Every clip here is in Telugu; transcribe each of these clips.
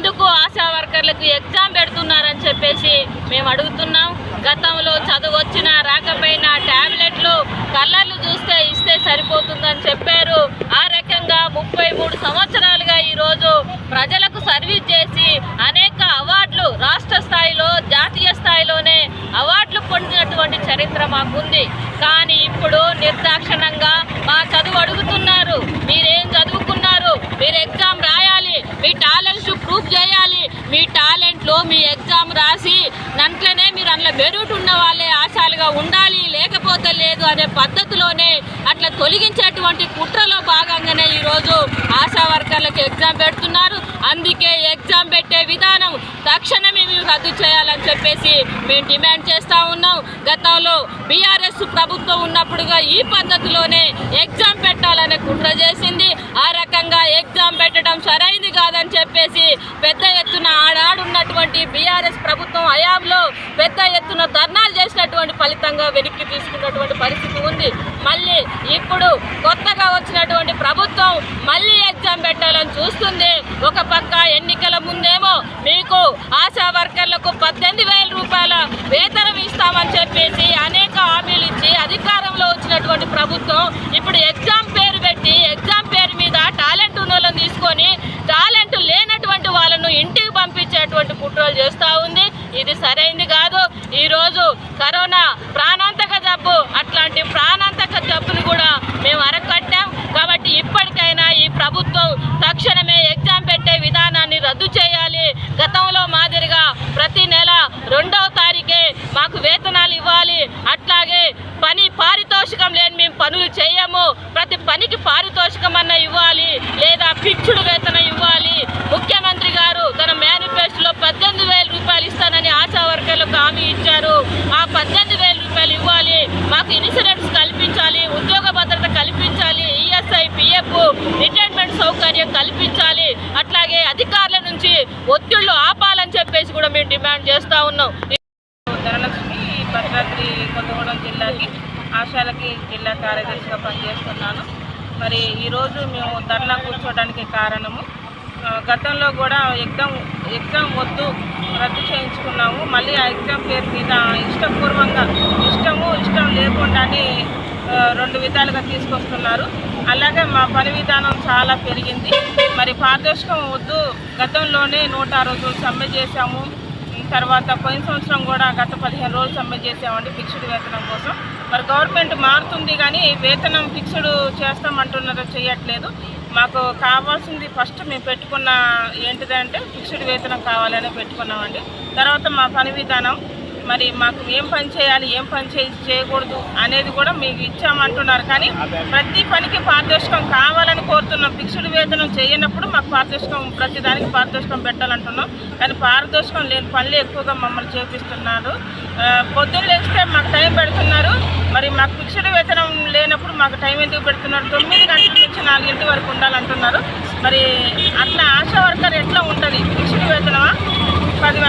ఎందుకు ఆశా వర్కర్లకు ఎగ్జామ్ పెడుతున్నారని చెప్పేసి మేము అడుగుతున్నాం. గతంలో చదువు వచ్చినా రాకపోయినా ట్యాబ్లెట్లు కలర్లు చూస్తే ఇస్తే సరిపోతుందని చెప్పారు. ఆ రకంగా ముప్పై మూడు సంవత్సరాలుగా ఈరోజు ప్రజలకు సర్వీస్ చేసి అనేక అవార్డులు రాష్ట్ర స్థాయిలో జాతీయ స్థాయిలోనే అవార్డులు పొందినటువంటి చరిత్ర మాకుంది. కానీ ఇప్పుడు నిర్దాక్షణంగా మా చదువు అడుగుతున్నారు. మీరేం చదువుకున్నారు? మీరు ఎగ్జామ్ రాయాలి. మీ టాలెంట్ ప్రూఫ్ చేయాలి. మీ టాలెంట్లో మీ ఎగ్జామ్ రాసి దాంట్లోనే మీరు అందులో మెరుట్ ఉన్న వాళ్ళే ఆశాలుగా ఉండాలి లేకపోతే లేదు అనే పద్ధతిలోనే అట్లా తొలగించేటువంటి కుట్రలో భాగంగానే ఈరోజు ఆశా వర్కర్లకు ఎగ్జామ్ పెడుతున్నారు. అందుకే ఎగ్జామ్ పెట్టే విధానం తక్షణమే మేము రద్దు చేయాలని చెప్పేసి మేము డిమాండ్ చేస్తూ ఉన్నాం. గతంలో బీఆర్ఎస్ ప్రభుత్వం ఉన్నప్పుడుగా ఈ పద్ధతిలోనే ఎగ్జామ్ పెట్టాలనే కుట్ర చేసింది. ఆ రకంగా ఎగ్జామ్ పెట్టడం సరైంది కాదని చెప్పేసి పెద్ద ఎత్తున ఆడాడున్నటువంటి బీఆర్ఎస్ ప్రభుత్వం హయాంలో పెద్ద ఎత్తున ధర్నాలు చేసినటువంటి ఫలితంగా వెనక్కి తీసుకున్నటువంటి పరిస్థితి ఉంది. మళ్ళీ ఇప్పుడు కొత్తగా వచ్చినటువంటి ప్రభుత్వం మళ్ళీ ఎగ్జామ్ పెట్టాలని చూస్తుంది. ఒక పక్క ఎన్నికల ముందేమో మీకు ఆశా వర్కర్లకు పద్దెనిమిది వేల రూపాయల వేతనం ఇస్తామని చెప్పేసి అనేక హామీలు ఇచ్చి అధికారంలో వచ్చినటువంటి ప్రభుత్వం ఇప్పుడు ఎగ్జామ్ పేరు పెట్టి ఎగ్జామ్ పేరు మీద టాలెంట్ ఉన్న వాళ్ళని తీసుకొని టాలెంట్ లేనటువంటి వాళ్ళను ఇంటికి పంపించేటువంటి కుట్రలు చేస్తూ ఉంది ఇది సరైంది కాదు ఈరోజు కరోనా ప్రాణాంతక జబ్బు అట్లాంటి ప్రాణాంతక జబ్బును కూడా మేము అరకట్టాం కాబట్టి ఇప్పటికైనా ఈ ప్రభుత్వం తక్షణమే ఎగ్జామ్ పెట్టే విధానాన్ని రద్దు చేయాలి గతంలో మాదిరిగా ప్రతి నెల రెండవ తారీఖే మాకు వేతనాలు ఇవ్వాలి అట్లాగే పని పారితోషికం లేని మేము పనులు చేయము ప్రతి పనికి పారితోషికం అన్న ఇవ్వాలి లేదా ఫిక్స్డ్ వేతనం ఇవ్వాలి ముఖ్యమంత్రి గారు తన మేనిఫెస్టోలో పద్దెనిమిది వేల రూపాయలు ఇస్తానని ఆశా వర్కర్లకు హామీ ఇచ్చారు ఆ పద్దెనిమిది వేల రూపాయలు ఇవ్వాలి మాకు ఇన్సూరెన్స్ కల్పించాలి ఉద్యోగ భద్రత కల్పించాలి ఈఎస్ఐ పిఎఫ్ రిటైర్మెంట్ సౌకర్యం కల్పించాలి అట్లాగే అధికారుల నుంచి ఒత్తిళ్ళు ఆపాలని చెప్పేసి కూడా మేము డిమాండ్ చేస్తూ ఉన్నాం. ధనలక్ష్మి భద్రాద్రి కొత్తగూడెం జిల్లాకి ఆశాలకి జిల్లా కార్యదర్శిగా పనిచేస్తున్నాను. మరి ఈరోజు మేము ధర్నా కూర్చోవడానికి కారణము గతంలో కూడా ఎగ్జామ్ ఎగ్జామ్ వద్దు రద్దు చేయించుకున్నాము. మళ్ళీ ఆ ఎగ్జామ్ పేరు మీద ఇష్టపూర్వంగా ఇష్టము ఇష్టం లేకుండానే రెండు విధాలుగా తీసుకొస్తున్నారు. అలాగే మా పని విధానం చాలా పెరిగింది. మరి పారదర్శకం వద్దు. గతంలోనే నూట రోజులు సమ్మె చేశాము. తర్వాత పోయిన సంవత్సరం కూడా గత పదిహేను రోజులు సమ్మె చేసామండి ఫిక్స్డ్ వేతనం కోసం. మరి గవర్నమెంట్ మారుతుంది కానీ వేతనం ఫిక్స్డ్ చేస్తామంటున్నారు చేయట్లేదు. మాకు కావాల్సింది ఫస్ట్ మేము పెట్టుకున్న ఏంటిదంటే ఫిక్స్డ్ వేతనం కావాలని పెట్టుకున్నామండి. తర్వాత మా పని విధానం మరి మాకు ఏం పని చేయాలి ఏం పని చేయ చేయకూడదు అనేది కూడా మీకు ఇచ్చామంటున్నారు. కానీ ప్రతి పనికి పారదర్శకం కావాలని కోరుతున్నాం. ఫిక్స్డ్ వేతనం చేయనప్పుడు మాకు పారదర్శకం ప్రతి దానికి పారదర్శకం పెట్టాలంటున్నాం. కానీ పారదర్శకం లేని పనులు ఎక్కువగా మమ్మల్ని చేపిస్తున్నారు. పొద్దున్న లేస్తే మాకు టైం పెడుతున్నారు. మరి మాకు ఫిక్స్డ్ వేతనం లేనప్పుడు మాకు టైం ఎందుకు పెడుతున్నారు? తొమ్మిది గంటల నుంచి నాలుగింటి వరకు ఉండాలంటున్నారు. మరి అట్లా ఆశా వర్కర్ ఎట్లా ఉంటుంది? ఫిక్స్డ్ వేతనమా? పది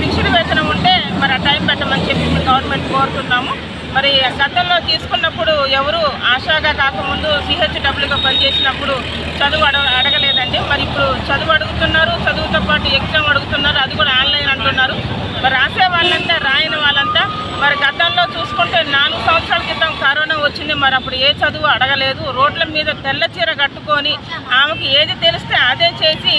ఫిక్స్డ్ వేతనం ఉంటే మరి ఆ టైం పెట్టమని చెప్పి గవర్నమెంట్ కోరుతున్నాము. మరి గతంలో తీసుకున్నప్పుడు ఎవరు ఆశాగా కాకముందు సిహెచ్డబ్ల్యూగా పనిచేసినప్పుడు చదువు అడగ అడగలేదండి. మరి ఇప్పుడు చదువు అడుగుతున్నారు చదువుతో పాటు ఎగ్జామ్ అడుగుతున్నారు అది కూడా ఆన్లైన్ అంటున్నారు. మరి రాసే వాళ్ళంతా రాయని వాళ్ళంతా మరి గతంలో చూసుకుంటే నాలుగు సంవత్సరాల క్రితం కరోనా వచ్చింది. మరి అప్పుడు ఏ చదువు అడగలేదు. రోడ్ల మీద తెల్ల చీర కట్టుకొని ఆమెకి ఏది తెలిస్తే అదే చేసి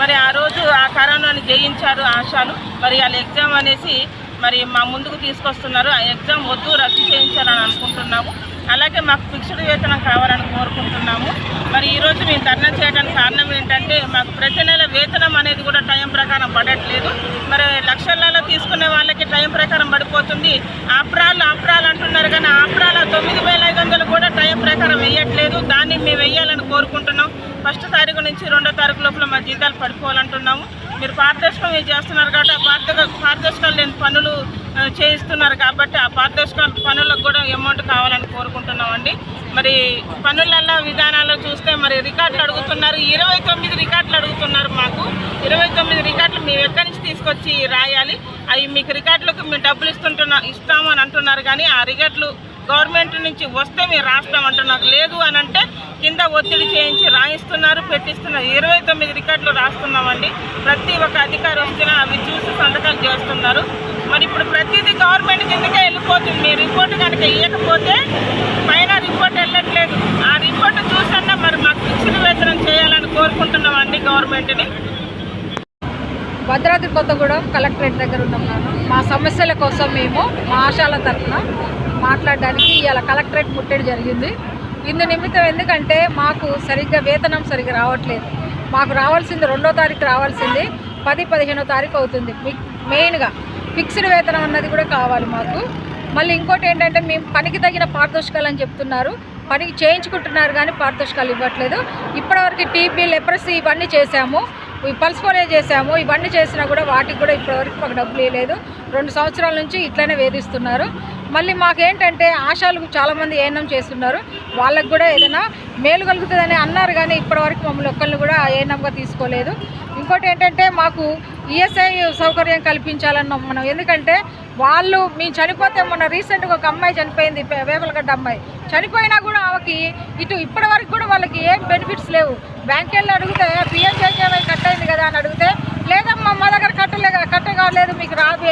మరి ఆ రోజు ఆ కరోనాని జయించారు ఆశాలు. మరి వాళ్ళ ఎగ్జామ్ అనేసి మరి మా ముందుకు తీసుకొస్తున్నారు. ఆ ఎగ్జామ్ వద్దు రద్దు చేయించాలని అనుకుంటున్నాము. అలాగే మాకు ఫిక్స్డ్ వేతనం కావాలని కోరుకుంటున్నాము. మరి ఈరోజు మేము ధర్నా చేయడానికి కారణం ఏంటంటే మాకు ప్రతి నెల వేతనం అనేది కూడా టైం ప్రకారం పడట్లేదు. మరి లక్షలలో తీసుకునే వాళ్ళకి టైం ప్రకారం పడిపోతుంది. ఆప్రాలు ఆప్రాలు అంటున్నారు కానీ ఆప్రాల తొమ్మిది వేల ఐదు వందలు కూడా టైం ప్రకారం వేయట్లేదు. దాన్ని మేము వెయ్యాలని కోరుకుంటున్నాం. ఫస్ట్ తారీఖు నుంచి రెండో తారీఖు లోపల మా జీతాలు పడిపోవాలంటున్నాము. మీరు పారదర్శకం చేస్తున్నారు కాబట్టి ఆ పారదర్శక పారదర్శకాలు లేని పనులు చేయిస్తున్నారు కాబట్టి ఆ పారదర్శక పనులకు కూడా అమౌంట్ కావాలని కోరుకుంటున్నామండి. మరి పనులలో విధానాల్లో చూస్తే మరి రికార్డులు అడుగుతున్నారు. ఇరవై తొమ్మిది రికార్డులు అడుగుతున్నారు మాకు. ఇరవై తొమ్మిది రికార్డులు మేము ఎక్కడి నుంచి తీసుకొచ్చి రాయాలి? అవి మీకు రికార్డులకు మేము డబ్బులు ఇస్తుంటున్నా ఇస్తామని అంటున్నారు కానీ ఆ రికార్డులు గవర్నమెంట్ నుంచి వస్తే మేము రాస్తామంటున్నారు. లేదు అని అంటే కింద ఒత్తిడి చేయించి రాయిస్తున్నారు పెట్టిస్తున్నారు. ఇరవై తొమ్మిది రికార్డులు రాస్తున్నామండి. ప్రతి ఒక్క అధికారి వచ్చినా అవి చూసి సంతకాలు చేస్తున్నారు. మరి ఇప్పుడు ప్రతిదీ గవర్నమెంట్ కిందకే వెళ్ళిపోతుంది. మీ రిపోర్ట్ కనుక ఇవ్వకపోతే పైన రిపోర్ట్ వెళ్ళట్లేదు. ఆ రిపోర్ట్ చూసన్నా మరి మాకు శిక్షణ వేతనం చేయాలని కోరుకుంటున్నామండి గవర్నమెంట్ని. భద్రాద్రి కొత్తగూడెం కలెక్టరేట్ దగ్గర ఉన్నాం నాన్న మా సమస్యల కోసం మేము మా ఆశాల తరఫున మాట్లాడడానికి ఇవాళ కలెక్టరేట్ ముట్టడి జరిగింది. ఇందు నిమిత్తం ఎందుకంటే మాకు సరిగ్గా వేతనం సరిగ్గా రావట్లేదు. మాకు రావాల్సింది రెండో తారీఖు రావాల్సింది పది పదిహేనో తారీఖు అవుతుంది. మెయిన్గా ఫిక్స్డ్ వేతనం అన్నది కూడా కావాలి మాకు. మళ్ళీ ఇంకోటి ఏంటంటే మేము పనికి తగిన పారితోషికాలు అని చెప్తున్నారు. పనికి చేయించుకుంటున్నారు కానీ పారితోషికాలు ఇవ్వట్లేదు. ఇప్పటివరకు టీబీ లెప్రసీ ఇవన్నీ చేశాము. ఈ పల్స్ చేసాము ఇవన్నీ చేసినా కూడా వాటికి కూడా ఇప్పటివరకు మాకు డబ్బులు ఇవ్వలేదు. రెండు సంవత్సరాల నుంచి ఇట్లనే వేధిస్తున్నారు. మళ్ళీ మాకేంటంటే ఆశాలు చాలామంది ఏఎన్ఎం చేస్తున్నారు. వాళ్ళకు కూడా ఏదైనా మేలు కలుగుతుందని అన్నారు కానీ ఇప్పటివరకు మమ్మల్ని ఒక్కరిని కూడా ఏఎన్ఎంగా తీసుకోలేదు. ఇంకోటి ఏంటంటే మాకు ఈఎస్ఐ సౌకర్యం కల్పించాలన్నాం మనం. ఎందుకంటే వాళ్ళు మేము చనిపోతే మొన్న రీసెంట్గా ఒక అమ్మాయి చనిపోయింది వేపలగడ్డ అమ్మాయి. చనిపోయినా కూడా ఆమెకి ఇటు ఇప్పటివరకు కూడా వాళ్ళకి ఏం బెనిఫిట్స్ లేవు. బ్యాంక్ వెళ్ళి అడిగితే పిఎంజేజేవై కట్ అయింది కదా అని అడిగితే లేదమ్మా మా దగ్గర కట్టలే కట్ట కాలేదు మీకు రాదు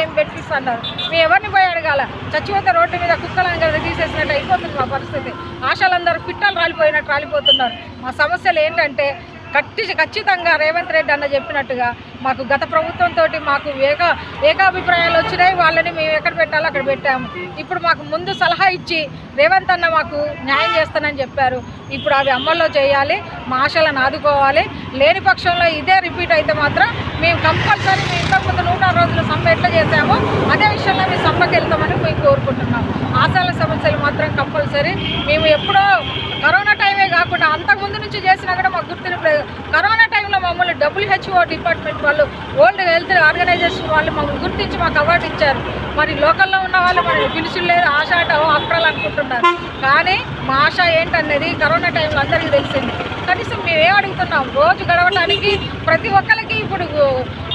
చేస్తా బెనిఫిట్స్ అన్నారు. మేము ఎవరిని పోయి అడగాల? చచ్చిపోతే రోడ్డు మీద కుక్కలను కదా తీసేసినట్టు అయిపోతుంది మా పరిస్థితి. ఆశలందరూ పిట్టలు రాలిపోయినట్టు రాలిపోతున్నారు. మా సమస్యలు ఏంటంటే కట్టి ఖచ్చితంగా రేవంత్ రెడ్డి అన్న చెప్పినట్టుగా మాకు గత ప్రభుత్వంతో మాకు ఏక ఏకాభిప్రాయాలు వచ్చినాయి వాళ్ళని మేము ఎక్కడ పెట్టాలో అక్కడ పెట్టాము. ఇప్పుడు మాకు ముందు సలహా ఇచ్చి రేవంత్ అన్న మాకు న్యాయం చేస్తానని చెప్పారు. ఇప్పుడు అవి అమల్లో చేయాలి మా ఆశలను ఆదుకోవాలి. లేని పక్షంలో ఇదే రిపీట్ అయితే మాత్రం మేము కంపల్సరీ మేము కొంత నూట రోజులు సమ్మె ఎట్లా చేసామో అదే విషయంలో మేము సమ్మెకి వెళ్తామని మేము కోరుకుంటున్నాం. ఆశాల సమస్యలు మాత్రం కంపల్సరీ. మేము ఎప్పుడో కరోనా కాకుండా అంతకుముందు నుంచి చేసినా కూడా మాకు గుర్తింపు లేదు కరోనా టైంలో మమ్మల్ని డబ్ల్యూహెచ్ఓ డిపార్ట్మెంట్ వాళ్ళు వరల్డ్ హెల్త్ ఆర్గనైజేషన్ వాళ్ళు మమ్మల్ని గుర్తించి మాకు అవార్డు ఇచ్చారు. మరి లోకల్లో ఉన్న వాళ్ళు మరి పిలుచులు లేదు ఆశ అంటే హాస్పిటల్ అనుకుంటున్నారు. కానీ మా ఆశ ఏంటనేది కరోనా టైంలో అందరికీ తెలిసింది. కనీసం మేమేం అడుగుతున్నాం? రోజు గడవడానికి ప్రతి ఒక్కరికి ఇప్పుడు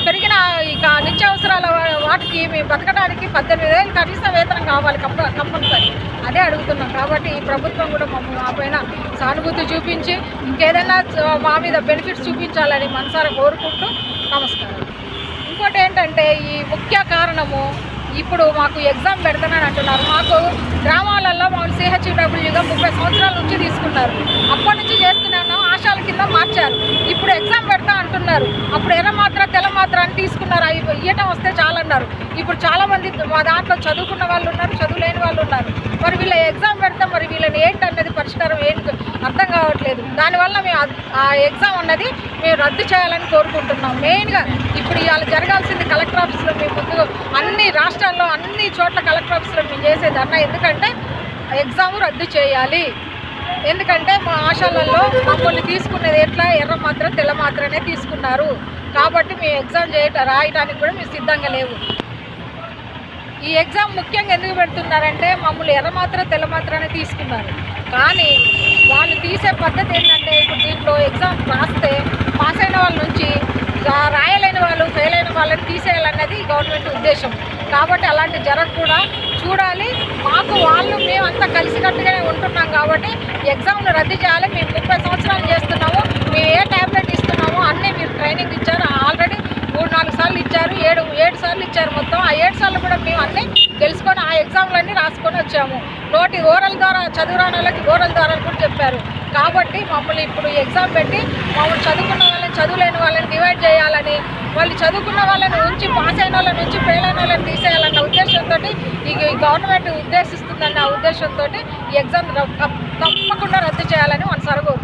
పెరిగిన ఇక నిత్యావసరాల వాటికి మేము బతకడానికి పద్దెనిమిది వేలు కనీస వేతనం కావాలి కంప కంపల్సరీ. అదే అడుగుతున్నాం కాబట్టి ఈ ప్రభుత్వం కూడా మమ్మల్ని మా పైన సానుభూతి చూపించి ఇంకేదైనా మా మీద బెనిఫిట్స్ చూపించాలని మనసారా కోరుకుంటూ నమస్కారం. ఇంకోటి ఏంటంటే ఈ ముఖ్య కారణము ఇప్పుడు మాకు ఎగ్జామ్ పెడతానని అంటున్నారు. మాకు గ్రామాలలో మాకు సిహెచ్డబ్ల్యూగా ముప్పై సంవత్సరాల నుంచి తీసుకున్నారు. అప్పటి నుంచి చేస్తున్నాను. పాఠశాల కింద మార్చారు. ఇప్పుడు ఎగ్జామ్ పెడతా అంటున్నారు. అప్పుడు ఎర్ర మాత్ర తెల్ల మాత్ర అని తీసుకున్నారు? అవి ఇయ్యటం వస్తే చాలన్నారు. ఇప్పుడు చాలామంది మా దాంట్లో చదువుకున్న వాళ్ళు ఉన్నారు చదువులేని వాళ్ళు ఉన్నారు. మరి వీళ్ళ ఎగ్జామ్ పెడితే మరి వీళ్ళని ఏంటన్నది పరిష్కారం ఏంటి అర్థం కావట్లేదు. దానివల్ల మేము ఆ ఎగ్జామ్ అన్నది మేము రద్దు చేయాలని కోరుకుంటున్నాం. మెయిన్గా ఇప్పుడు ఇవాళ జరగాల్సింది కలెక్టర్ ఆఫీస్లో మేము ముందు అన్ని రాష్ట్రాల్లో అన్ని చోట్ల కలెక్టర్ ఆఫీస్లో మేము చేసేది అన్న ఎందుకంటే ఎగ్జామ్ రద్దు చేయాలి. ఎందుకంటే మా ఆశాలలో మమ్మల్ని తీసుకునేది ఎట్లా? ఎర్ర మాత్రం తెల్ల మాత్రమే తీసుకున్నారు. కాబట్టి మేము ఎగ్జామ్ చేయట రాయడానికి కూడా మేము సిద్ధంగా లేవు. ఈ ఎగ్జామ్ ముఖ్యంగా ఎందుకు పెడుతున్నారంటే మమ్మల్ని ఎర్ర మాత్రం తెల్ల మాత్రమే తీసుకున్నారు. కానీ వాళ్ళు తీసే పద్ధతి ఏంటంటే ఇప్పుడు దీంట్లో ఎగ్జామ్ రాస్తే పాస్ అయిన వాళ్ళ నుంచి రాయలేని వాళ్ళు ఫెయిల్ అయిన వాళ్ళని తీసేయాలన్నది గవర్నమెంట్ ఉద్దేశం. కాబట్టి అలాంటి జరగకుండా చూడాలి. మాకు వాళ్ళు మేమంతా కలిసికట్టుగానే ఉంటున్నాం కాబట్టి ఎగ్జామ్లు రద్దు చేయాలి. మేము ముప్పై సంవత్సరాలు చేస్తున్నాము. మేము ఏ ట్యాబ్లెట్ ఇస్తున్నామో అన్నీ మీరు ట్రైనింగ్ ఇచ్చారు. ఆల్రెడీ మూడు నాలుగు సార్లు ఇచ్చారు. ఏడు ఏడు సార్లు ఇచ్చారు మొత్తం. ఆ ఏడు సార్లు కూడా మేము అన్నీ తెలుసుకొని ఆ ఎగ్జామ్లన్నీ రాసుకొని వచ్చాము. నోటి ఓరల్ ద్వారా చదువు వాళ్ళకి ఓరల్ ద్వారా కూడా చెప్పారు. కాబట్టి మమ్మల్ని ఇప్పుడు ఎగ్జామ్ పెట్టి మమ్మల్ని చదువుకున్న వాళ్ళని చదువులేని వాళ్ళని డివైడ్ చేయాలని వాళ్ళు చదువుకున్న వాళ్ళని ఉంచి పాస్ అయిన వాళ్ళని ఉంచి ఫెయిల్ అయిన వాళ్ళని తీసేయాలన్న ఉద్దేశంతో ఈ గవర్నమెంట్ ఉద్దేశిస్తుందన్న ఉద్దేశంతో ఈ ఎగ్జామ్ తప్పకుండా రద్దు చేయాలని మన సరుగు